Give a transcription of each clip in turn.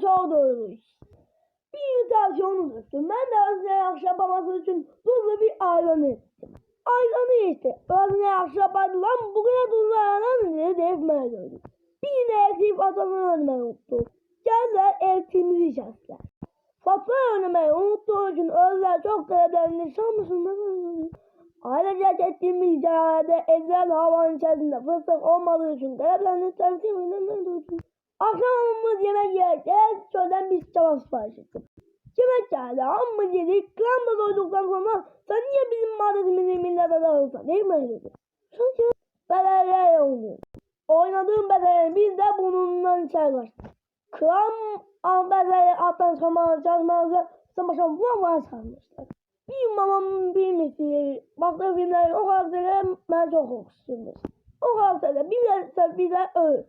Çok doğruymuş. Bir tavsiyonu tuttum. Ben de Özne akşam yapamaması için tuzlu bir ayranı içtim. Ayranı içti. Özne akşam yapardı lan bugüne tuzlu ayran diye defmeye döndü. Bir de ekip adamı önüme unuttu. Geldiler eltimizi kestiler. Fatma önüme unuttuğu için Özler çok görevlerini sanmışsın. Ayrıca ettiğimiz hikayede ezilen havanın içerisinde fıstık olmadığı için görevlerini temsil edemediği Akşamımız yemek yerken şöyle bir çabuk sipariş ettim. Yemek geldi, amma yedik, kramda doyduktan sonra sen niye bizim madetimizi millete dağılsan değil mi dedi. Çünkü bedeller oynuyor. Oynadığım bedeller biz de bununla kaçtık. Kram av bedeleri attan sonra çalışmazsa savaşa vurma sarmışlar. Bir mamam bilmesi, baktığı filmlerin o karakterleri ben çok hoşsunuz. O karakterler bir de bir de öl.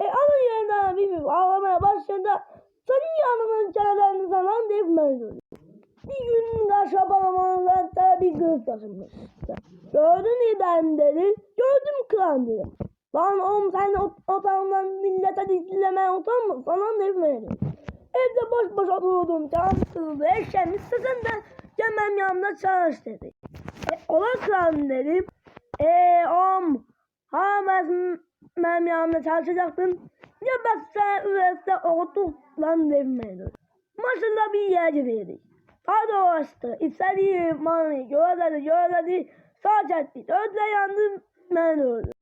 E alın yerinden bir ağlamaya başladığında senin yanının kenarlarını sanan deyip mevzudu. Bir gün karşı bağlamanızda bir kız taşınmış. Gördün ben dedi. Gördüm klan dedim. Lan oğlum sen otağından millete dizillemeye utanma. Sana deyip. Evde boş boş oturuyordum. Canım sıkıldı. Eşeğim istesen de gel benim yanımda çalış dedi. E, ola klan dedim. E om. Yanımda çalışacaktın. Ya ben sen üniversite okuduk lan devmeydi. Maşallah bir yer gibiydik. Hadi o açtı. İstediği manayı gözledi gözledi. Sağ çekti. Ötle yandı ben öldüm.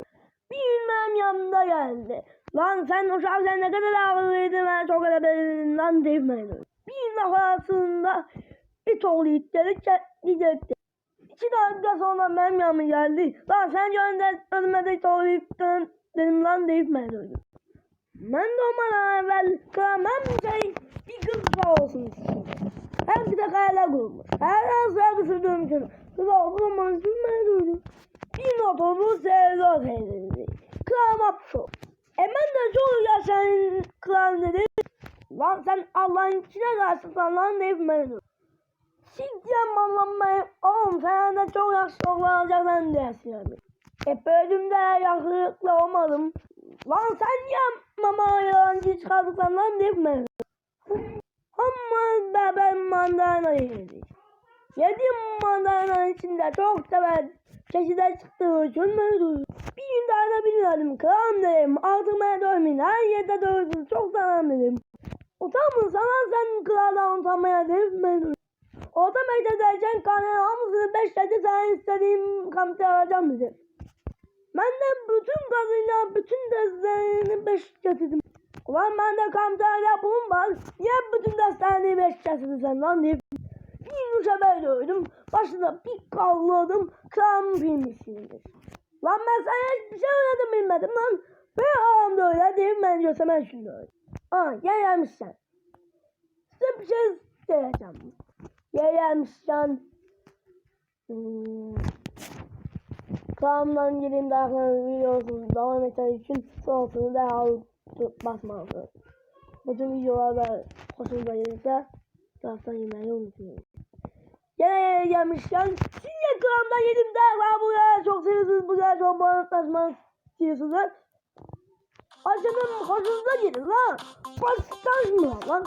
Bir gün benim yanımda geldi. Lan sen uşak sen ne kadar ağırlıydın ben çok edebilirim lan devmeydi. Bir laf arasında it oğlu itleri gidecekti. İki dakika sonra benim yanıma geldi. Lan sen gönder önüme de it oğlu dedim lan deyip ben öldüm. Ben de ondan evvel kıramam bir kız sağ olsun istedim. Hem bir de kayalar kurmuş. Her an sıra sürdüğüm için kız olmaman için ben öldüm. Bir notumu sevdi teyzesi. Kıramam şu. E ben de çok yaşayın kıram dedim. Lan sen Allah'ın içine karşısın lan deyip ben öldüm. Sikeceğim anlamayı. Oğlum sen de çok yaşlı olacaksın diye söyledim. Hep bölümde yaşlılıkla olmadım. Lan sen niye mama yalancı çıkardıktan lan deyip mi? Ama da ben mandalina yedik. Yedim mandalina içinde çok sever. Çeşide çıktığı için mevzu. Bir gün daha bilmedim. Kram dedim. Altıma dövmeyin. Her yerde dövdüm. Çok selam dedim. Utanma sana sen kraldan utanmaya deyip mevzu. Orta mektedeyken kanın hamısını beşledi sen istediğim kamçı alacağım dedim. Ben de bütün gazıyla bütün derslerini beş getirdim. Ulan ben de kamçayla bulun var. Niye bütün derslerini beş getirdin sen lan deyip. Bir uça böyle öldüm. Başında bir kalladım. Kram filmisidir. Lan ben sana hiçbir şey öğretim bilmedim lan. Ben ağam da öyle deyip ben diyorsam ben şimdi öyle. Aa gel gelmişsen. Size bir şey söyleyeceğim. Gel gelmişsen. Hmm. Kanalımdan gireyim de arkadaşlar videosunu devam etmek için sonrasını derhal basmalısınız. Bütün videolarda hoşunuza gelirse taraftan yemeği unutmayın. Gene gelmişken de kanalımdan yedim derhal buraya çok seviyorsunuz buraya çok bana taşımak istiyorsunuz. Acaba hoşunuza gelir lan. Baştan mı lan?